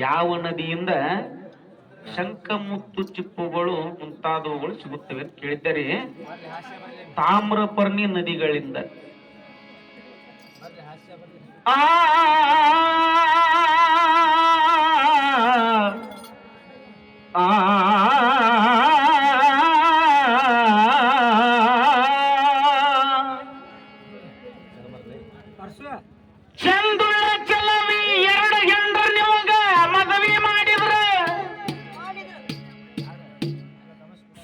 ಯಾವ ನದಿಯಿಂದ ಶಂಖಮುತ್ತು ಚಿಪ್ಪುಗಳು ಮುಂತಾದವುಗಳು ಸಿಗುತ್ತವೆ ಅಂತ ಕೇಳಿದ್ದಾರೆ ತಾಮ್ರಪರ್ಣಿ ನದಿಗಳಿಂದ ಆ ಆ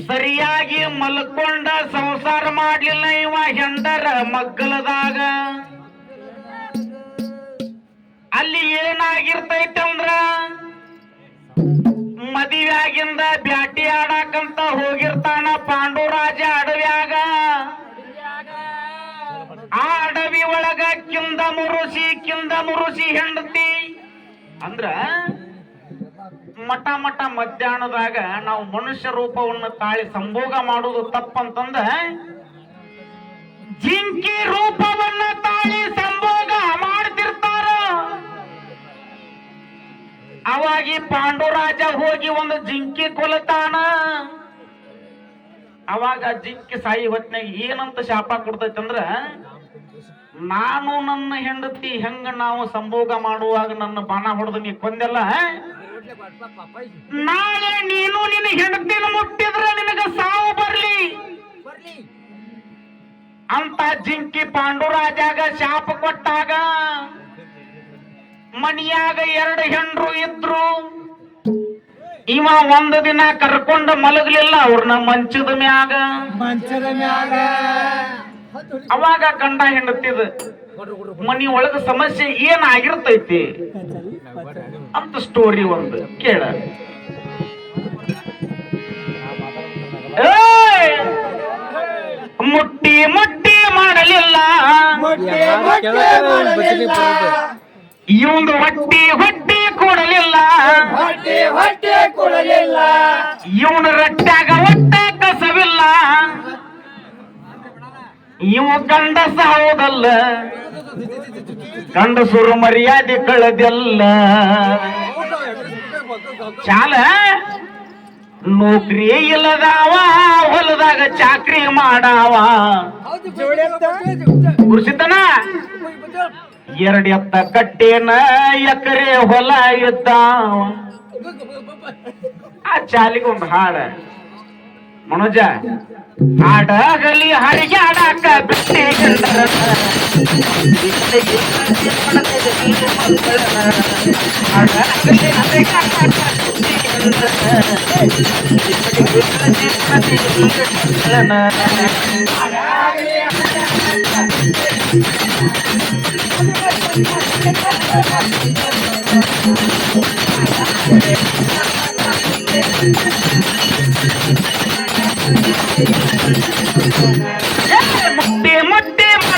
ಸರಿಯಾಗಿ ಮಲ್ಕೊಂಡ ಸಂಸಾರ ಮಾಡ್ಲಿಲ್ಲ ಇವ ಹೆಂಡರ ಮಗ್ಗಲದಾಗ. ಅಲ್ಲಿ ಏನಾಗಿರ್ತೈತೆ ಏನಾಗಿರ್ತೈತಂದ್ರ ಮದುವೆಯಾಗಿಂದ ಬ್ಯಾಟಿ ಆಡಾಕಂತ ಹೋಗಿರ್ತಾನ ಪಾಂಡುರಾಜ ಅಡವ್ಯಾಗ. ಆ ಅಡವಿ ಒಳಗ ಕಿಂದ ಮುರುಸಿ ಕಿಂದ ಮುರುಸಿ ಹೆಂಡತಿ ಅಂದ್ರ ಮಠ ಮಠ ಮಧ್ಯಾಹ್ನದಾಗ ನಾವು ಮನುಷ್ಯ ರೂಪವನ್ನು ತಾಳಿ ಸಂಭೋಗ ಮಾಡುವುದು ತಪ್ಪಂತಂದ ಜಿಂಕಿ ರೂಪವನ್ನ ತಾಳಿ ಸಂಭೋಗ ಮಾಡ್ತಿರ್ತಾರ. ಅವಾಗಿ ಪಾಂಡುರಾಜ ಹೋಗಿ ಒಂದು ಜಿಂಕಿ ಕೊಲತಾನ. ಅವಾಗ ಜಿಂಕಿ ಸಾಯಿ ಹೊತ್ತಿನಾಗ ಏನಂತ ಶಾಪ ಕೊಡ್ತೈತೆ ಅಂದ್ರ ನಾನು ನನ್ನ ಹೆಂಡತಿ ಹೆಂಗ ನಾವು ಸಂಭೋಗ ಮಾಡುವಾಗ ನನ್ನ ಬಾಣ ಹೊಡೆದು ನೀ ಕೊಂದೆಲ್ಲ ನಾಳೆ ನೀನು ನಿನ್ನ ಹೆಂಡತಿನ ಮುಟ್ಟಿದ್ರೆ ನಿನಗ ಸಾವು ಬರ್ಲಿ. ಅಂತ ಜಿಂಕಿ ಪಾಂಡುರಾಜಾಗ ಶಾಪ ಕೊಟ್ಟಾಗ ಮನಿಯಾಗ ಎರಡು ಹೆಂಡ್ರು ಇದ್ರು. ಇವ ಒಂದು ದಿನ ಕರ್ಕೊಂಡು ಮಲಗಲಿಲ್ಲ ಅವ್ರನ್ನ ಮಂಚದ ಮ್ಯಾಗ. ಮಂಚದ ಮ್ಯಾಗ. ಅವಾಗ ಗಂಡ ಹೆಂಡತಿದ ಮನಿ ಒಳಗ ಸಮಸ್ಯೆ ಏನಾಗಿರ್ತೈತಿ ಅಂತ ಸ್ಟೋರಿ ಒಂದು. ಕೇಳ. ಮುಟ್ಟಿ ಮುಟ್ಟಿ ಮಾಡಲಿಲ್ಲ. ಮೊಟ್ಟೆ ಮೊಟ್ಟೆ ಮಾಡಲಿಲ್ಲ. ಇವಂದು ಹೊಟ್ಟಿ ಹೊಟ್ಟಿ ಕೊಡಲಿಲ್ಲ. ಹೊಟ್ಟೆ ಹೊಟ್ಟೆ ಕೊಡಲಿಲ್ಲ. ಇವನ ರಟ್ಟ್ಯಾಗ ಒಟ್ಟ ಕಸವಿಲ್ಲ. ಇವ ಗಂಡಸ ಹೌದಲ್ಲ. ಗಂಡಸರು ಮರ್ಯಾದೆ ಕಳೆದೆಲ್ಲ. ಚಾಲ? ನೌಕರಿ ಇಲ್ಲದಾವ, ಹೊಲದಾಗ ಚಾಕ್ರಿ ಮಾಡಾವ. ಗುರುಸಿದ್ದನ? ಎರಡು ಎತ್ತ ಕಟ್ಟೇನ ಎಕರೆ ಹೊಲ ಇದ್ದಾವ. ಆ ಚಾಲಿಗೆ ಒಂದು ಹಾಡ. ಮನೋಜ, ಹಾಡಾಗಲಿ, ಹರಿಯಾಡಾಕ ಬಿಟ್ಟೆ ಗಂಡರನ್ನ. ಹಾಡಾಗಲಿ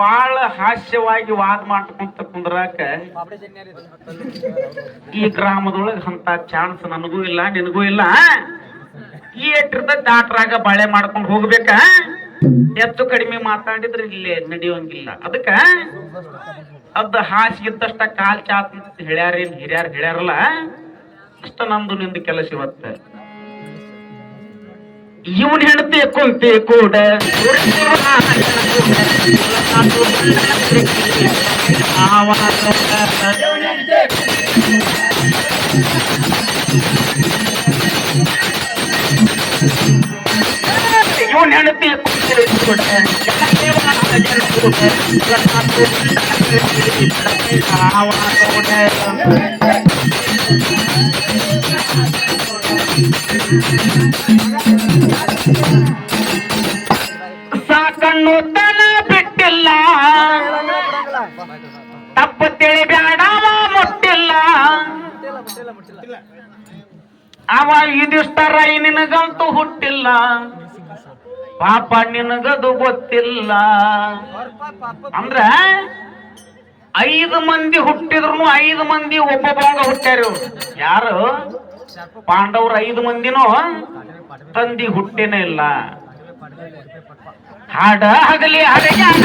ಬಾಳ ಹಾಸ್ಯವಾಗಿ ವಾದ ಮಾಡ್ಕೊಂತ ಕುಂದ್ರಾಕ ಈ ಗ್ರಾಮದೊಳಗೆ ಅಂತ ಚಾನ್ಸ್ ನನಗೂ ಇಲ್ಲ, ನಿನಗೂ ಇಲ್ಲ. ಈ ದಾಟ್ರಾಗ ಬಾಳೆ ಮಾಡ್ಕೊಂಡು ಹೋಗ್ಬೇಕ? ಹೆಚ್ಚು ಕಡಿಮೆ ಮಾತಾಡಿದ್ರೆ ಇಲ್ಲಿ ನಡೆಯೋಂಗಿಲ್ಲ. ಅದಕ್ಕ ಅದ ಹಾಸಿಗಿದ್ದಷ್ಟ ಕಾಲ್ ಚಾತ್ ಹೇಳ್ಯಾರೇನ್ ಹಿರಿಯಾರ ಹೇಳ್ಯಾರಲ್ಲ? ಅಷ್ಟ ನಂದು ನಿಂದು ಕೆಲಸ ಇವತ್ತ. ಇವನ್ ಹೆಂಡತಿ ಕುಂತಿ ಕೂಡ ಇವನ್ ಹೆಂಡತಿ ಕುಂತಿ ಕೂಡ ಸಾಕಣ್ಣು ತನ ಬಿಟ್ಟಿಲ್ಲ. ತಪ್ಪು ತಿಳಿ ಬ್ಯಾಡವ ಮುಟ್ಟಿಲ್ಲ. ಅವ ಇದಿಷ್ಟರ ನಿನಗಂತೂ ಹುಟ್ಟಿಲ್ಲ. ಪಾಪ ನಿನಗದು ಗೊತ್ತಿಲ್ಲ. ಅಂದ್ರೆ ಐದು ಮಂದಿ ಹುಟ್ಟಿದ್ರು ಐದು ಮಂದಿ ಒಬ್ಬೊಬ್ಬಂಗ ಹುಟ್ಟ್ಯಾರ ಯಾರು? ಪಾಂಡವ್ರ ಐದು ಮಂದಿನೂ? ತಂದಿ ಹುಟ್ಟೇನೆ ಇಲ್ಲ. ಹಾಡ ಹಗಲಿ ಹಡೆಯಾಗ